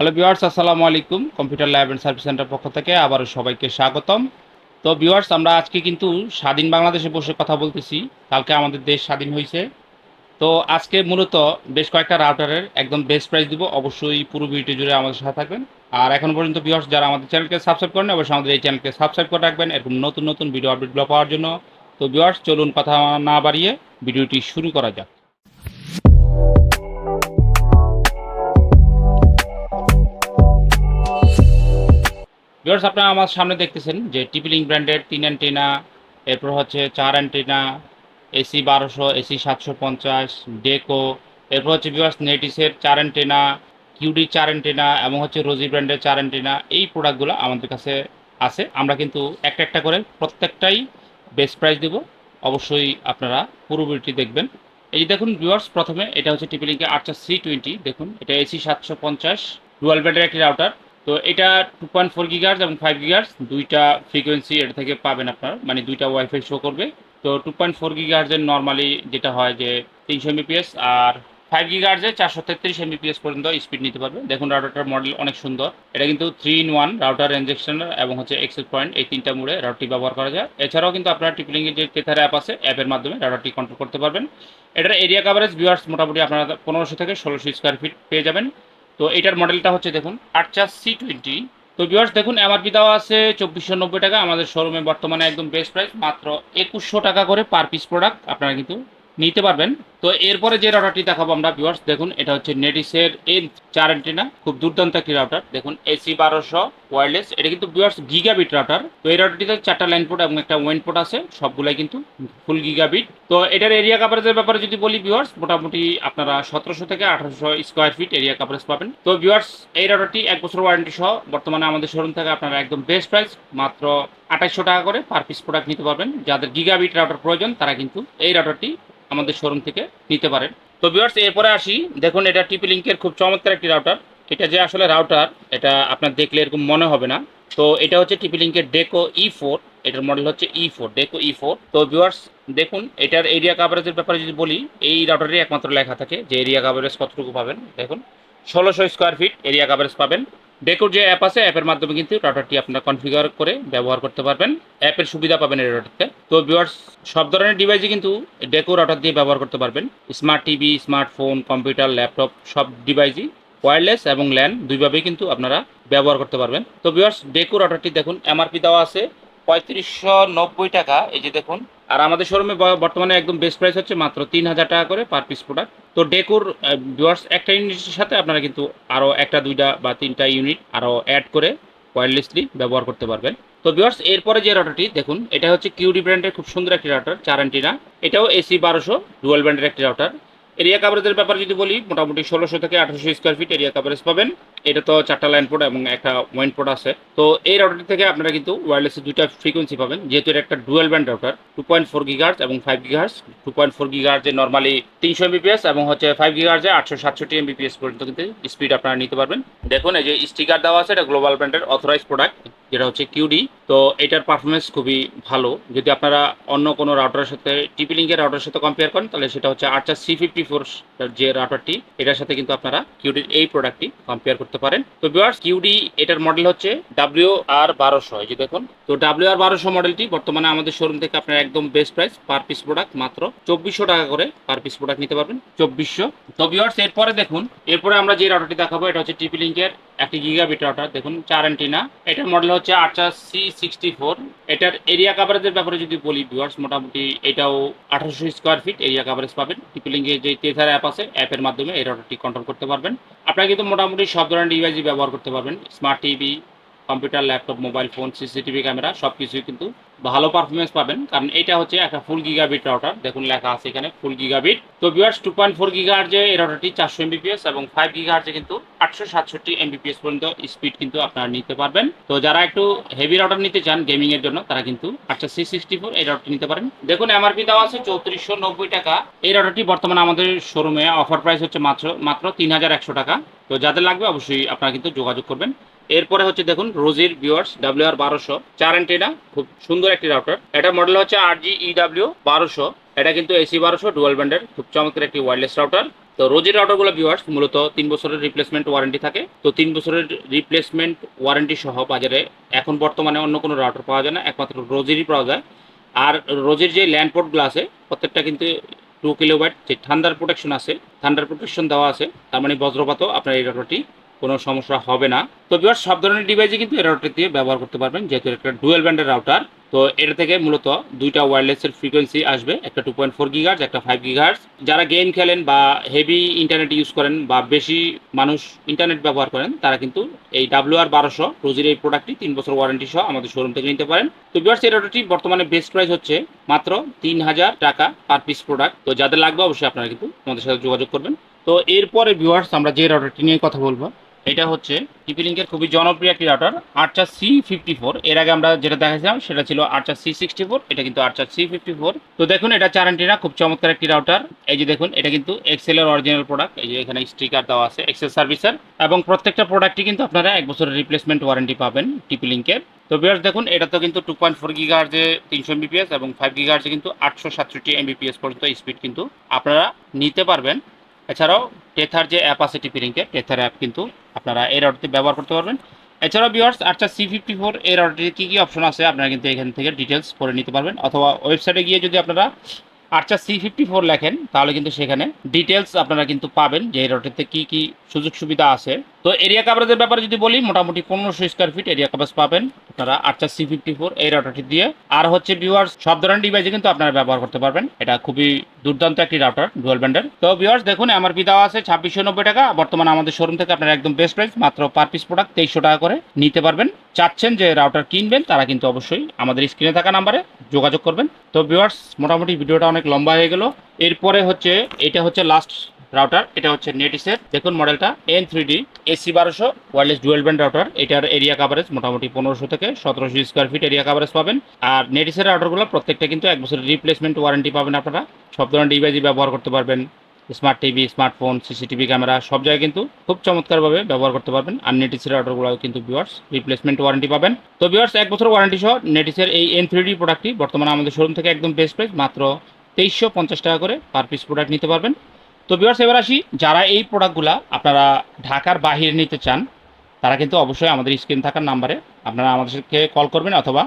Hello viewers, আসসালামু আলাইকুম। Computer lab and service center পক্ষ থেকে আবারও সবাইকে স্বাগতম। তো ভিউয়ার্স, আমরা আজকে কিন্তু স্বাধীন বাংলাদেশে বসে কথা বলতেছি। কালকে আমাদের দেশ স্বাধীন হয়েছে। তো আজকে মূলত বেশ কয়েকটা রাউটারের একদম বেস্ট প্রাইস দিব। অবশ্যই পুরো ভিডিও জুড়ে আমাদের সাথে থাকবেন। আর এখন পর্যন্ত ভিউয়ার্স, যারা আমাদের চ্যানেলকে সাবস্ক্রাইব করেন অবশ্যই আমাদের এই চ্যানেলকে সাবস্ক্রাইব করে রাখবেন। এরকম নতুন নতুন ভিডিও আপডেটগুলো পাওয়ার জন্য। তো ভিউয়ার্স, চলুন কথা না বাড়িয়ে ভিডিওটি শুরু করা যাক। ভিউয়ার্স আপনারা আমার সামনে দেখতেছেন যে টিপিলিং ব্র্যান্ডের তিন অ্যান্টেনা এরপর হচ্ছে চার অ্যান্টেনা এসি বারোশো এসি সাতশো পঞ্চাশ ডেকো এরপর হচ্ছে ভিউয়ার্স নেটিসের চার অ্যান্টেনা কিউডি চার অ্যান্টেনা এবং হচ্ছে রোজি ব্র্যান্ডের চার অ্যান্টেনা এই প্রোডাক্টগুলো আমাদের কাছে আছে। আমরা কিন্তু একটা একটা করে প্রত্যেকটাই বেস্ট প্রাইস দেব। অবশ্যই আপনারা পুরো ভিডিওটি দেখবেন। এই যে দেখুন ভিউয়ার্স প্রথমে এটা হচ্ছে টিপিলিংকে আটশো সি টোয়েন্টি দেখুন, এটা এসি সাতশো পঞ্চাশ ডুয়াল ব্যান্ডের একটি রাউটার তো এটা টু পয়েন্ট ফোর গিগার্স এবং ফাইভ গিগার্স দুইটা ফ্রিকোয়েন্সি এটা থেকে পাবেন আপনার মানে দুইটা ওয়াইফাই শো করবে। তো টু পয়েন্ট ফোর গিগার্সের নর্মালি যেটা হয় যে তিনশো এমবিপিএস আর ফাইভ গিগার্সে চারশো তেত্রিশ এমবিপিএস পর্যন্ত স্পিড নিতে পারবে। দেখুন রাউটারটার মডেল অনেক সুন্দর। এটা কিন্তু থ্রি ইন ওয়ান রাউটার ইনজেকশনার এবং হচ্ছে এক্সেস পয়েন্ট এই তিনটা মোড়ে রাউটারটি ব্যবহার করা যায়। এছাড়াও কিন্তু আপনার টিপিলিংয়ের যে তেথার অ্যাপ আছে অ্যাপের মাধ্যমে রাউটারটি কন্ট্রোল করতে পারবেন। এটার এরিয়া কাভারেজ ভিউয়ার্স মোটামুটি আপনারা পনেরোশো থেকে ষোলোশো স্কোয়ার ফিট পেয়ে যাবেন। তো এটার মডেলটা হচ্ছে দেখুন আটচার সি টোয়েন্টি তো ভিউয়ার্স দেখুন এমআরপি দেওয়া আছে চব্বিশশো নব্বই টাকা, আমাদের শোরুমে বর্তমানে একদম বেস্ট প্রাইস মাত্র একুশশো টাকা করে পার পিস প্রোডাক্ট আপনারা কিন্তু নিতে পারবেন। তো এরপরে যে রাউটারটি দেখাবো আমরা ভিউয়ার্স দেখুন, এটা হচ্ছে নেটিসের এন চার অ্যান্টেনা খুব দুর্দান্ত একটি রাউটার দেখুন এসি বারোশো ওয়ারলেস এটা কিন্তু ভিউয়ার্স গিগাবিট রাউটার তো এই রাউটারটিতে চারটা লাইন পোর্ট এবং একটা ওয়েন পোর্ট আছে, সবগুলাই কিন্তু ফুল গিগাবিট তো এটার এরিয়া কাভারেজের ব্যাপারে যদি বলি ভিউয়ার্স মোটামুটি আপনারা সতেরোশো থেকে আঠারোশো স্কোয়ার ফিট এরিয়া কাভারেজ পাবেন। তো ভিউয়ার্স এই রাউটারটি এক বছর ওয়ারেন্টি সহ, বর্তমানে আমাদের শোরুম থেকে আপনারা একদম বেস্ট প্রাইস মাত্র আঠাইশশো টাকা করে পার পিস প্রোডাক্ট নিতে পারবেন। যাদের গিগাবিট রাউটার প্রয়োজন, তারা কিন্তু এই রাউটারটি আমাদের শোরুম থেকে নিতে পারেন। তো ভিউয়ার্স এরপরে আসি। দেখুন, এটা টিপি লিঙ্কের খুব চমৎকার একটি রাউটার এটা যে আসলে রাউটার এটা আপনার দেখলে এরকম মনে হবে না। তো এটা হচ্ছে টিপি লিঙ্কের ডেকো ই ফোর এটার মডেল হচ্ছে E four Deco E four তো ভিউয়ার্স দেখুন, এটার এরিয়া কাভারেজের ব্যাপারে যদি বলি, এই রাউটারই একমাত্র লেখা থাকে যে এরিয়া কাভারেজ কতটুকু পাবেন। দেখুন, ষোলোশো স্কোয়ার ফিট এরিয়া কাভারেজ পাবেন। ডেকোর যে অ্যাপ আছে অ্যাপের মাধ্যমে কিন্তু রাউটারটি আপনারা কনফিগার করে ব্যবহার করতে পারবেন। অ্যাপের সুবিধা পাবেন এই রাউটারতে তো ভিউয়ার্স সব ধরনের ডিভাইসই কিন্তু ডেকো রাউটার দিয়ে ব্যবহার করতে পারবেন। Smart TV smartphone computer laptop সব ডিভাইসই ওয়্যারলেস এবং ল্যান দুইভাবেই কিন্তু আপনারা ব্যবহার করতে পারবেন। তো ভিউয়ার্স ডেকো রাউটারটি দেখুন এমআরপি দেওয়া আছে। পঁয়ত্রিশশো টাকা। এই যে দেখুন আর আমাদের শোরুমে বর্তমানে একদম বেস্ট প্রাইস হচ্ছে মাত্র তিন হাজার টাকা করে পার পিস প্রোডাক্ট তো ডেকোর ভিউয়ার্স একটা ইউনিটের সাথে আপনারা কিন্তু আরও একটা, দুইটা বা তিনটা ইউনিট আরও অ্যাড করে ওয়্যারলেসলি ব্যবহার করতে পারবেন। তো ভিউয়ার্স এরপরে যে রাউটারটি দেখুন, এটা হচ্ছে কিউডি ব্র্যান্ডের খুব সুন্দর একটি রাউটার চার অ্যান্টিনা এটাও এসি বারোশো ডুয়েল ব্র্যান্ডের একটি রাউটার এরিয়া কাভারেজের ব্যাপারে যদি বলি, মোটামুটি ষোলোশো থেকে আঠারোশো স্কোয়ার ফিট এরিয়া কাভারেজ পাবেন। এটা তো চারটা লাইন পোর্ট এবং একটা ওয়েন পোর্ট আছে। তো এই রাউটার থেকে আপনারা কিন্তু ওয়্যারলেসের দুইটা ফ্রিকোয়েন্সি পাবেন, যেহেতু এটা একটা dual band router two point four gigahertz এবং five gigahertz two point four গিগার্সে normally তিনশো এমবিপিএস এবং হচ্ছে ফাইভ গিগার্সে আটশো সাতষট্টি এমবিপিএস পর্যন্ত কিন্তু স্পিড আপনারা নিতে পারবেন। দেখুন, এই যে স্টিকার দেওয়া আছে, এটা গ্লোবাল ব্র্যান্ডের অথরাইজ প্রোডাক্ট যেটা হচ্ছে কিউডি তো এটার পারফরমেন্স খুবই ভালো। যদি আপনারা অন্য কোনো রাউটারের সাথে টিপি লিঙ্কের রাউটারের সাথে কম্পেয়ার করেন, তাহলে সেটা হচ্ছে আর্চার সি ফিফটি ফোর যে রাউটারটি এটার সাথে কিন্তু আপনারা কিউডির এই প্রোডাক্টটি কম্পেয়ার করতে পারেন। তো ভিউয়ার্স কিউডি এটার মডেল হচ্ছে ডাব্লিউ আর বারোশো এই যে দেখুন। তো ডাব্লিউ আর বারোশো মডেলটি বর্তমানে আমাদের শোরুম থেকে আপনারা একদম best price per piece product মাত্র চব্বিশশো টাকা করে পার পিস প্রোডাক্ট নিতে পারবেন, চব্বিশশো। তো ভিউয়ার্স এরপরে দেখুন, এরপরে আমরা যে রাউটারটি দেখাবো, এটা হচ্ছে টিপি লিঙ্কের একটি গিগাবিট রাউটার দেখুন, চার অ্যান্টিনা এটার মডেল হচ্ছে আটটা সি সিক্সটি ফোর এটার এরিয়া কাভারেজের ব্যাপারে যদি বলি ভিউয়ার্স মোটামুটি এটাও আঠারোশো স্কোয়ার ফিট এরিয়া কাভারেজ পাবেন। টিপলিঙ্গে যে টেথার অ্যাপ আছে অ্যাপের মাধ্যমে এর অর্ডারটি কন্ট্রোল করতে পারবেন। আপনারা কিন্তু মোটামুটি সব ধরনের ডিভাইসই ব্যবহার করতে পারবেন। Smart TV computer laptop mobile phone CCTV camera সব কিছুই কিন্তু ভালো পারফরমেন্স পাবেন। কারণ এটা হচ্ছে একটা ফুল গিগাবিট রাউটার দেখুন লেখা আছে এখানে ফুল গিগাবিট তো ভিউয়ার্স টু পয়েন্ট ফোর গিগার যে এই রাউটারটি চারশো এমবিপিএস এবং ফাইভ গিগার যে কিন্তু আটশো সাতষট্টি এমবিপিএস পর্যন্ত স্পিড কিন্তু আপনারা নিতে পারবেন। তো যারা একটু হেভি রাউটার নিতে চান গেমিং এর জন্য, তারা কিন্তু আটশো সি সিক্সটি ফোর এই রাউটারটি নিতে পারেন। দেখুন এমআরপি দেওয়া আছে চৌত্রিশশো নব্বই টাকা। এই রাউটারটি বর্তমানে আমাদের শোরুমে অফার প্রাইস হচ্ছে মাত্র মাত্র তিন হাজার একশো টাকা। তো যাদের লাগবে অবশ্যই আপনারা কিন্তু যোগাযোগ করবেন। এরপরে হচ্ছে দেখুন, রোজির ভিউয়ার্স ডাব্লিউ আর বারোশো। চার অ্যান্টেনা খুব সুন্দর একটি রাউটার এটা মডেল হচ্ছে আর জি ইডাব্লিউ বারোশো। এটা কিন্তু এসি বারোশো ডুয়াল ব্যান্ডের খুব চমৎকার একটি ওয়্যারলেস রাউটার তো রোজের রাউটারগুলো ভিউয়ার্স মূলত তিন বছরের রিপ্লেসমেন্ট ওয়ারেন্টি থাকে। তো তিন বছরের রিপ্লেসমেন্ট ওয়ারেন্টি সহ বাজারে এখন বর্তমানে অন্য কোনো রাউটার পাওয়া যায় না, একমাত্র রোজেরই পাওয়া যায়। আর রোজের যে ল্যান্ড পোর্টগুলো আছে, প্রত্যেকটা কিন্তু টু কিলোবাইট যে ঠান্ডার প্রোটেকশন আছে ঠান্ডার প্রোটেকশন দেওয়া আছে, তার মানে বজ্রপাতও আপনার এই রাউটারটি কোনো সমস্যা হবে না। তো ভিউয়ার্স সব ধরনের ডিভাইসে কিন্তু এই দিয়ে ব্যবহার করতে পারবেন, যেহেতু একটা ডুয়েল ব্যান্ডের রাউটার তো এটা থেকে মূলত দুইটা ওয়্যারলেসের ফ্রিকোয়েন্সি আসবে, একটা টু পয়েন্ট ফোর গিগার্স একটা ফাইভ গিগার্স যারা গেম খেলেন বা হেভি ইন্টারনেট ইউজ করেন বা বেশি মানুষ ইন্টারনেট ব্যবহার করেন, তারা কিন্তু এই ডাব্লিউ আর বারোশো, রোজির এই প্রোডাক্টটি তিন বছর ওয়ারেন্টি সহ আমাদের শোরুম থেকে নিতে পারেন। তো ভিউয়ার্স এই রাউটারটি বর্তমানে বেস্ট প্রাইস হচ্ছে মাত্র তিন হাজার টাকা পার পিস প্রোডাক্ট তো যাদের লাগবে, অবশ্যই আপনারা কিন্তু আমাদের সাথে যোগাযোগ করবেন। তো এরপরে ভিউয়ার্স আমরা যে রাউটারটি নিয়ে কথা বলব এটা হচ্ছে টিপি লিঙ্কের খুবই জনপ্রিয় একটি router Archer C fifty four এর আগে আমরা যেটা দেখাছিলাম সেটা ছিল আর্চার সি সিক্সটি ফোর এটা কিন্তু আর্চার সি ফিফটি ফোর তো দেখুন, এটা চার অ্যান্টিনা খুব চমৎকার একটি রাউটার এই যে দেখুন, এটা কিন্তু এক্সেলের অরিজিনাল প্রোডাক্ট এই যে এখানে স্টিকার দেওয়া আছে এক্সেল সার্ভিসের এবং প্রত্যেকটা প্রোডাক্টই কিন্তু আপনারা এক বছরের রিপ্লেসমেন্ট ওয়ারেন্টি পাবেন টিপি লিঙ্কের তো বিয়ার্স দেখুন এটা তো কিন্তু টু পয়েন্ট ফোর গিগার্জে তিনশো এমবিপিএস এবং ফাইভ গিগার্জে কিন্তু আটশো সাতষট্টি এমবিপিএস পর্যন্ত স্পিড কিন্তু আপনারা নিতে পারবেন। এছাড়াও টেথার যে অ্যাপ আছে টিপি টেথার অ্যাপ কিন্তু আপনারা এর রাউটারটি ব্যবহার করতে পারবেন। এছাড়াও ভিওয়ার্স আচ্ছা সি ফিফটি ফোর এর রাউটারটির কী কী অপশন আছে? আপনারা কিন্তু এখান থেকে ডিটেলস করে নিতে পারবেন। অথবা ওয়েবসাইটে গিয়ে যদি আপনারা আচ্ছা সি ফিফটি ফোর লেখেন, তাহলে কিন্তু সেখানে ডিটেলস আপনারা কিন্তু পাবেন যে এই রাউটারতে কী কী সুযোগ সুবিধা আছে। তো এরিয়া কাভারেজের ব্যাপারে যদি বলি, মোটামুটি পনেরোশো স্কোয়ার ফিট এরিয়া কাভারেজ পাবেন আপনারা আচ্ছা সি ফিফটি ফোর এই রাউটারটি দিয়ে। আর হচ্ছে ভিউয়ার্স সব ধরনের ডিভাইসে কিন্তু আপনারা ব্যবহার করতে পারবেন। এটা খুবই দুর্দান্ত একটি রাউটার ডুয়াল ব্যান্ডের তো ভিউয়ার্স দেখুন এমআরপি দেওয়া আছে ছাব্বিশশো নব্বই টাকা। বর্তমানে আমাদের শোরুম থেকে আপনারা একদম বেস্ট প্রাইস মাত্র পার পিস প্রোডাক্ট তেইশশো টাকা করে নিতে পারবেন। চাচ্ছেন যে রাউটার কিনবেন, তারা কিন্তু অবশ্যই আমাদের স্ক্রিনে থাকা নাম্বারে যোগাযোগ করবেন। তো ভিউয়ার্স মোটামুটি ভিডিওটা অনেক লম্বা হয়ে গেল। এরপরে হচ্ছে, এটা হচ্ছে লাস্ট রাউটার এটা হচ্ছে নেটিসের দেখুন মডেলটা এন থ্রি ডি এসি বারোশো ওয়ারলেস ডুয়েল ব্যান্ড রাউটার এটার এরিয়া কাভারেজ মোটামুটি পনেরোশো থেকে সতেরোশো স্কোয়ার ফিট এরিয়া কাভারেজ পাবেন। আর নেটিসের রাউটারগুলো প্রত্যেকটা কিন্তু এক বছরের রিপ্লেসমেন্ট ওয়ারেন্টি পাবেন আপনারা। সব ধরনের ডিভাইসই ব্যবহার করতে পারবেন। Smart TV, smartphone, CCTV camera, সব জায়গায় কিন্তু খুব চমৎকারভাবে ব্যবহার করতে পারবেন। আর নেটিসের অর্ডারগুলো কিন্তু ভিউয়ার্স রিপ্লেসমেন্ট ওয়ারেন্টি পাবেন। তো ভিউয়ার্স এক বছর ওয়ারেন্টি সহ নেটিসের এই এন থ্রি ডি প্রোডাক্টটি বর্তমানে আমাদের শোরুম থেকে একদম বেস্ট প্রাইস মাত্র তেইশশো পঞ্চাশ টাকা করে পার পিস প্রোডাক্ট নিতে পারবেন। তো ভিউয়ার্স এবার আসি, যারা এই প্রোডাক্টগুলো আপনারা ঢাকার বাহিরে নিতে চান, তারা কিন্তু অবশ্যই আমাদের স্ক্রিন থাকার নাম্বারে আপনারা আমাদেরকে কল করবেন অথবা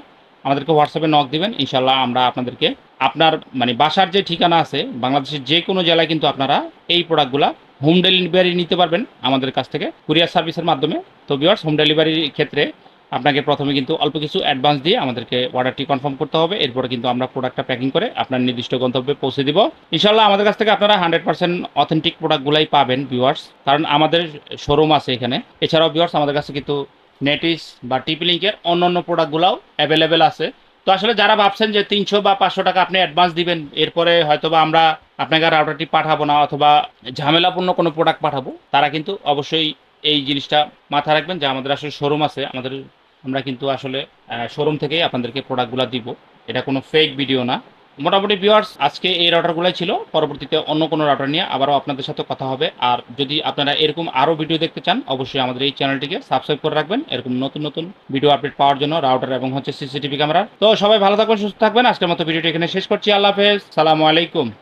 আমাদেরকে হোয়াটসঅ্যাপে নক দিবেন। ইনশাল্লাহ আমরা আপনাদেরকে আপনার মানে বাসার যে ঠিকানা আছে, বাংলাদেশের যে কোনো জেলায় কিন্তু আপনারা এই প্রোডাক্টগুলো হোম ডেলিভারি নিতে পারবেন আমাদের কাছ থেকে কুরিয়ার সার্ভিসের মাধ্যমে। তো ভিউয়ার্স হোম ডেলিভারির ক্ষেত্রে আপনাকে প্রথমে কিন্তু অল্প কিছু অ্যাডভান্স দিয়ে আমাদেরকে অর্ডারটি কনফার্ম করতে হবে। এরপরে কিন্তু আমরা প্রোডাক্টটা প্যাকিং করে আপনার নির্দিষ্ট গন্তব্যে পৌঁছে দিব। ইনশাল্লাহ আমাদের কাছ থেকে আপনারা হান্ড্রেড পার্সেন্ট অথেন্টিক প্রোডাক্টগুলাই পাবেন ভিউয়ার্স কারণ আমাদের শোরুম আছে এখানে। এছাড়াও ভিউয়ার্স আমাদের কাছে কিন্তু নেটিস বা টিপি লিঙ্কের অন্য অন্য প্রোডাক্টগুলোও অ্যাভেলেবেল আছে। তো আসলে যারা ভাবছেন যে তিনশো বা পাঁচশো টাকা আপনি অ্যাডভান্স দিবেন, এরপরে হয়তোবা আমরা আপনাকে রাউটারটি পাঠাবো না অথবা ঝামেলাপূর্ণ কোনো প্রোডাক্ট পাঠাবো, তারা কিন্তু অবশ্যই এই জিনিসটা মাথায় রাখবেন যে আমাদের আসলে শোরুম আছে, আমাদের আমরা কিন্তু আসলে শোরুম থেকেই আপনাদেরকে প্রোডাক্টগুলো দিব। এটা কোনো ফেক ভিডিও না। মোটামুটি ভিউয়ার্স আজকে এই রাউটারগুলোই ছিল। পরবর্তীতে অন্য কোনো রাউটার নিয়ে আবারও আপনাদের সাথে কথা হবে। আর যদি আপনারা এরকম আরও ভিডিও দেখতে চান, অবশ্যই আমাদের এই চ্যানেলটিকে সাবস্ক্রাইব করে রাখবেন। এরকম নতুন নতুন ভিডিও আপডেট পাওয়ার জন্য রাউটার এবং হচ্ছে সিসিটিভি ক্যামেরা তো সবাই ভালো থাকবেন, সুস্থ থাকবেন। আজকের মতো ভিডিওটি এখানে শেষ করছি। আল্লাহ হাফেজ। সালামু আলাইকুম।